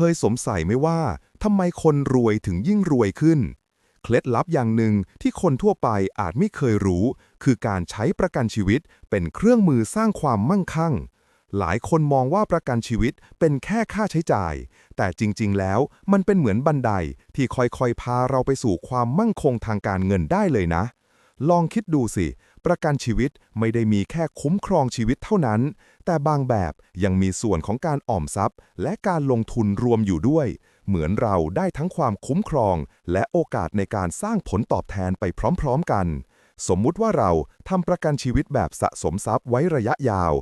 เคยสงสัยไหมว่าทำไมคนรวยถึงยิ่งรวยขึ้น เคล็ดลับอย่างหนึ่งที่คนทั่วไปอาจไม่เคยรู้ คือการใช้ประกันชีวิตเป็นเครื่องมือสร้างความมั่งคั่ง หลายคนมองว่าประกันชีวิตเป็นแค่ค่าใช้จ่าย แต่จริง ๆ แล้วมันเป็นเหมือนบันไดที่ค่อยๆ พาเราไปสู่ความมั่งคงทางการเงินได้เลยนะ ลองคิดดูสิ ประกันชีวิตไม่ได้มีแค่คุ้มครองชีวิตเท่านั้น แต่บางแบบยังมีส่วนของการออมทรัพย์ และการลงทุนรวมอยู่ด้วย เหมือนเราได้ทั้งความคุ้มครอง และโอกาสในการสร้างผลตอบแทนไปพร้อมๆกัน สมมุติว่าเราทำประกันชีวิตแบบสะสมทรัพย์ไว้ระยะยาว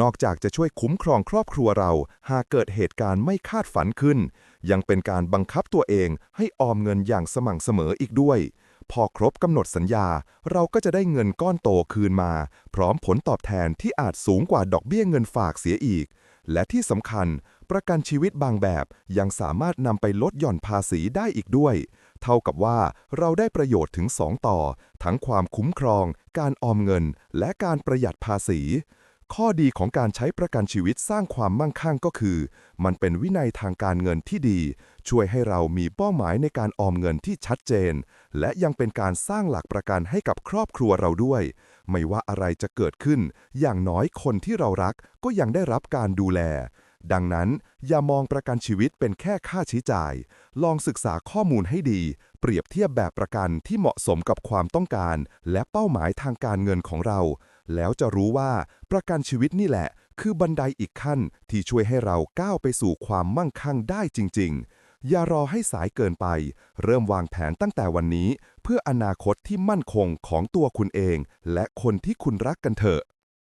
นอกจากจะช่วยคุ้มครองครอบครัวเรา หากเกิดเหตุการณ์ไม่คาดฝันขึ้น ยังเป็นการบังคับตัวเองให้ออมเงินอย่างสม่ำเสมออีกด้วย พอครบกำหนดสัญญา เราก็จะได้เงินก้อนโตคืนมา พร้อมผลตอบแทนที่อาจสูงกว่าดอกเบี้ยเงินฝากเสียอีก และที่สำคัญ ประกันชีวิตบางแบบยังสามารถนำไปลดหย่อนภาษีได้อีกด้วย เท่ากับว่าเราได้ประโยชน์ถึง 2 ต่อ ทั้งความคุ้มครอง การออมเงิน และการประหยัดภาษี ข้อดีของการใช้ประกันชีวิตสร้างความมั่งคั่งก็คือ มันเป็นวินัยทางการเงินที่ดี ช่วยให้เรามีเป้าหมายในการออมเงินที่ชัดเจน และยังเป็นการสร้างหลักประกันให้กับครอบครัวเราด้วย ไม่ว่าอะไรจะเกิดขึ้น อย่างน้อยคนที่เรารักก็ยังได้รับการดูแล ดังนั้น อย่ามองประกันชีวิตเป็นแค่ค่าใช้จ่าย ลองศึกษาข้อมูลให้ดี เปรียบเทียบแบบประกันที่เหมาะสมกับความต้องการ และเป้าหมายทางการเงินของเรา แล้วจะรู้ว่าประกันชีวิตนี่แหละ คือบันไดอีกขั้นที่ช่วยให้เราก้าวไปสู่ความมั่งคั่งได้จริง ๆ อย่ารอให้สายเกินไป เริ่มวางแผนตั้งแต่วันนี้ เพื่ออนาคตที่มั่นคงของตัวคุณเอง และคนที่คุณรักกันเถอะ